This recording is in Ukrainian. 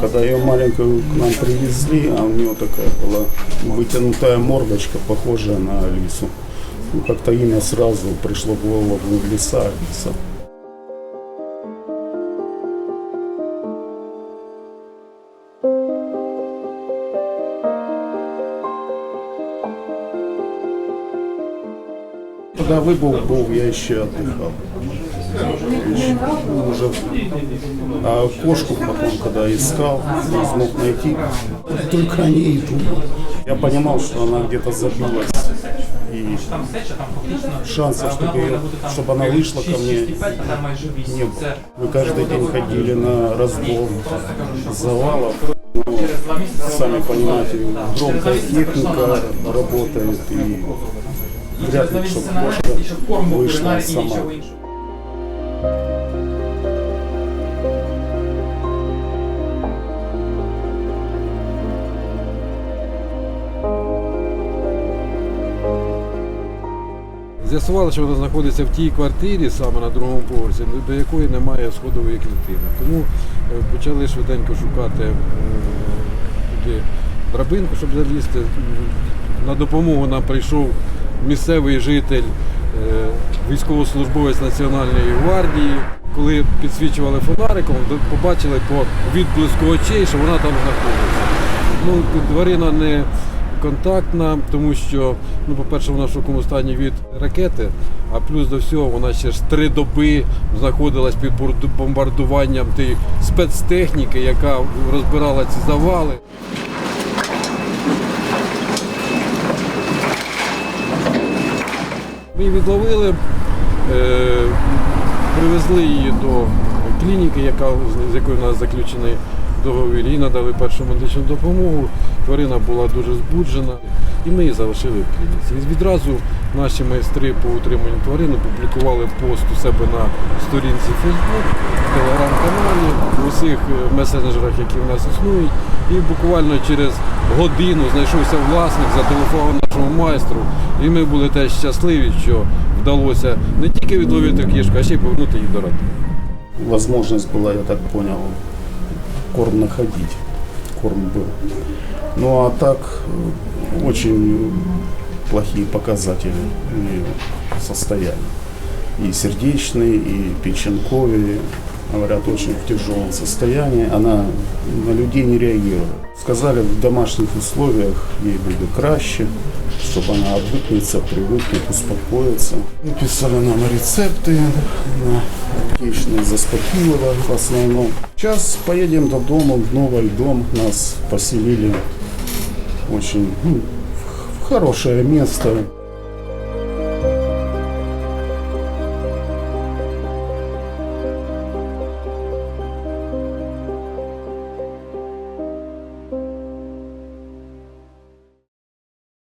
Когда ее маленькую к нам привезли, а у нее такая была вытянутая мордочка, похожая на Алису. Ну, как-то имя сразу пришло в голову Лиса, Алиса. Когда выбух был, я еще отдыхал. Уже. А кошку потом, когда искал, не смог найти, только о ней и думал. Я понимал, что она где-то забилась. И шансов, чтобы, ее- чтобы она вышла ко мне, не было. Мы каждый день ходили на разбор завалов. Ну, сами понимаете, громкая техника работает, и вряд ли, чтобы кошка вышла сама. З'ясували, що вона знаходиться в тій квартирі, саме на другому поверсі, до якої немає сходової клітини. Тому е, почали швиденько шукати туди драбинку, щоб залізти. На допомогу нам прийшов місцевий житель, е, військовослужбовець Національної гвардії. Коли підсвічували фонариком, побачили по відблиску очей, що вона там знаходиться. Ну, тварина не контактна, тому що, ну, по-перше, вона в шоковому стані від ракети, а плюс до всього вона ще ж три доби знаходилась під бомбардуванням тієї спецтехніки, яка розбирала ці завали. Ми її відловили, е, привезли її до клініки, яка, з якою у нас заключений договір, надали першу медичну допомогу. Тварина була дуже збуджена, і ми її залишили в клініці. І відразу наші майстри по утриманню тварин опублікували пост у себе на сторінці Facebook, в телеграм-каналі, в усіх е, месенджерах, які в нас існують. І буквально через годину знайшовся власник, зателефонував нашому майстру. І ми були теж щасливі, що вдалося не тільки відловити кішку, а ще й повернути її до родини. возможность была, я так понял, корм находить. Корм был. Ну а так э, очень плохие показатели у состояния. И сердечные, и печенковые. Говорят, очень в тяжелом состоянии. Она на людей не реагирует. Сказали, в домашних условиях ей будет краще, чтобы она отвыкнется, привыкнет, успокоится. Писали нам рецепты на аптечные заспокоило в основном. Сейчас поедем до дома, в новый дом. Нас поселили очень ну, в хорошее место.